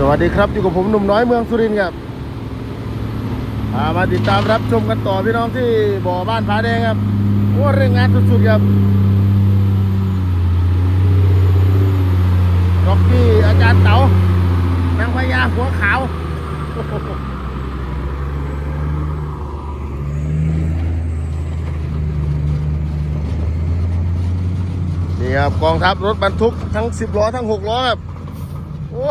สวัสดีครับอยู่กับผมหนุ่มน้อยเมืองสุรินทร์ครับามาติดตามรับชมกันต่อพี่น้องที่บ่อบ้านผาแดงครับโอ้เร่งงานสุดๆครับร็อกกี้อาจารย์เต๋านางพญาหัวขาวนี่ครับกองทัพรถบรรทุกทั้ง 10 ล้อทั้ง 6 ล้อครับ โอ้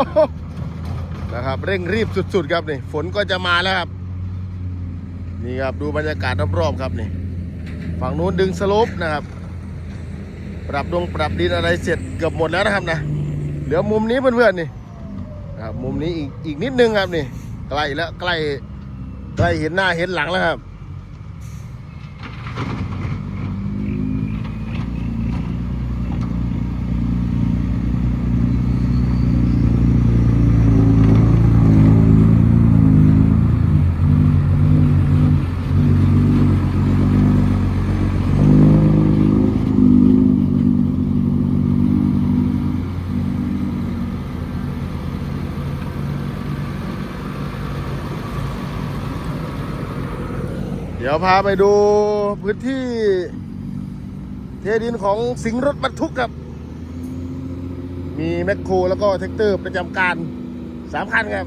นะครับ เร่งรีบสุดๆครับนี่ฝนก็จะมาแล้วครับนี่ครับดูบรรยากาศรอบๆครับนี่ฝั่งนู้นดึงสลบนะครับ ปรับดงปรับดินอะไรเสร็จเกือบหมดแล้วนะครับนะเหลือมุมนี้เพื่อนๆนี่นะครับมุมนี้อีกอีกนิดนึงครับนี่ใกล้แล้วใกล้ใกล้เห็นหน้าเห็นหลังแล้วครับ เดี๋ยวพาไปดูพื้นที่ เทดินของสิงรถบรรทุกครับ มีแมคโครแล้วก็แท็กเตอร์ประจำการสามคันครับ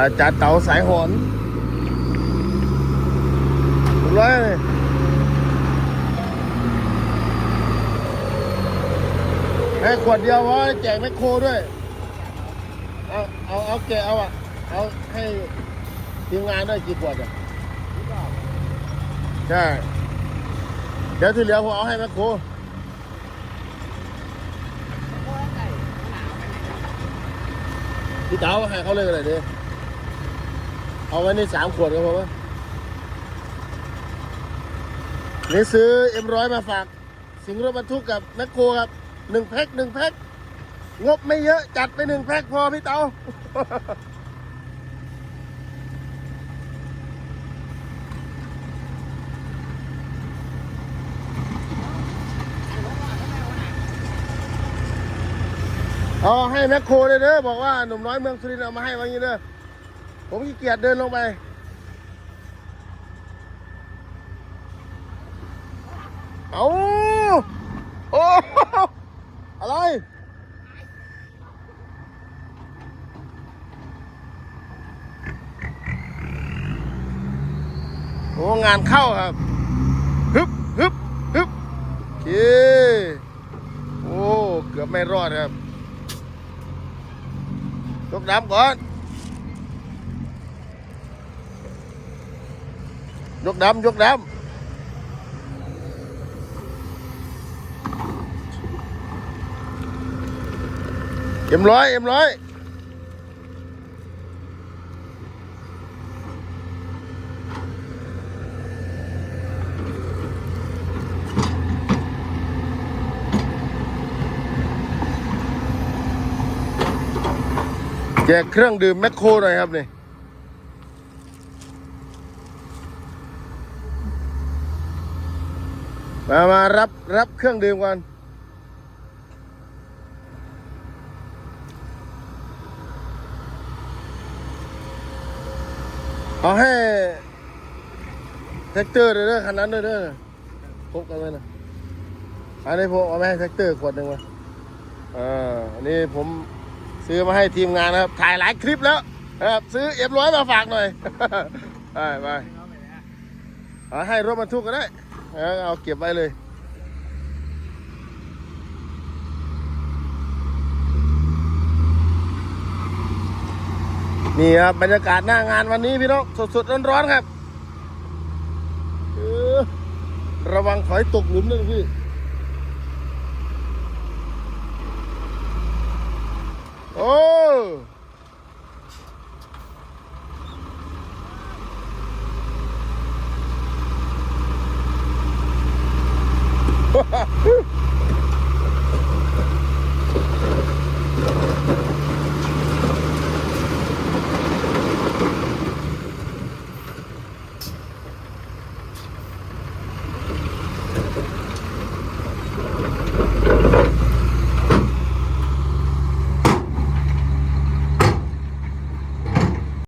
อาจารย์เต๋าสายหอนร้อยเลยให้ขวดเดียวเพราะแจกแมคโครด้วย เอา เอา เอาแกะเอาอะ เอาให้ทีมงานด้วยกี่ขวดอะใช่ เดี๋ยวที่เหลือผมเอาให้แมคโครพี่เต๋าให้เขาเลยกันเลยดิ เอาไว้ในสามขวดครับผมว่านี่ซื้อเอ็มร้อยมาฝาก สิงห์รถบรรทุกกับแมคโครครับหนึ่งแพ็คหนึ่งแพ็คงบไม่เยอะจัดไปหนึ่งแพ็คพอพี่เต๋าเอาให้แมคโครเลยเด้อบอกว่าหนุ่มน้อยเมืองสุรินทร์เอามาให้วันนี้เด้อ ผมขี้เกียจเดินลงไป เอาโอ้อะไร โอ้งานเข้าครับฮึบฮึบฮึบโอเคโอ้ เกือบไม่รอดครับยกน้ำก่อน ยกน้ำยกน้ำเอ็มร้อยเอ็มร้อยแจกเครื่องดื่มแมคโครหน่อยครับนี่ มา มารับรับเครื่องดื่มก่อนเอาให้แท็กเตอร์เลยเด้อคันนั้นเลยเด้อพกกันไว้นะอันนี้ผมเอาไปให้แท็กเตอร์ขวดหนึ่งมาอ่าอันนี้ผมซื้อมาให้ทีมงานนะครับ ถ่ายหลายคลิปแล้วนะครับซื้อเอ็มร้อยมาฝากหน่อย ไปไปเอาให้รถบรรทุกก็ได้ เอาเก็บไว้เลยนี่ครับบรรยากาศหน้างานวันนี้พี่น้องสดๆร้อนๆครับระวังถอยตกหลุมนึงพี่โอ้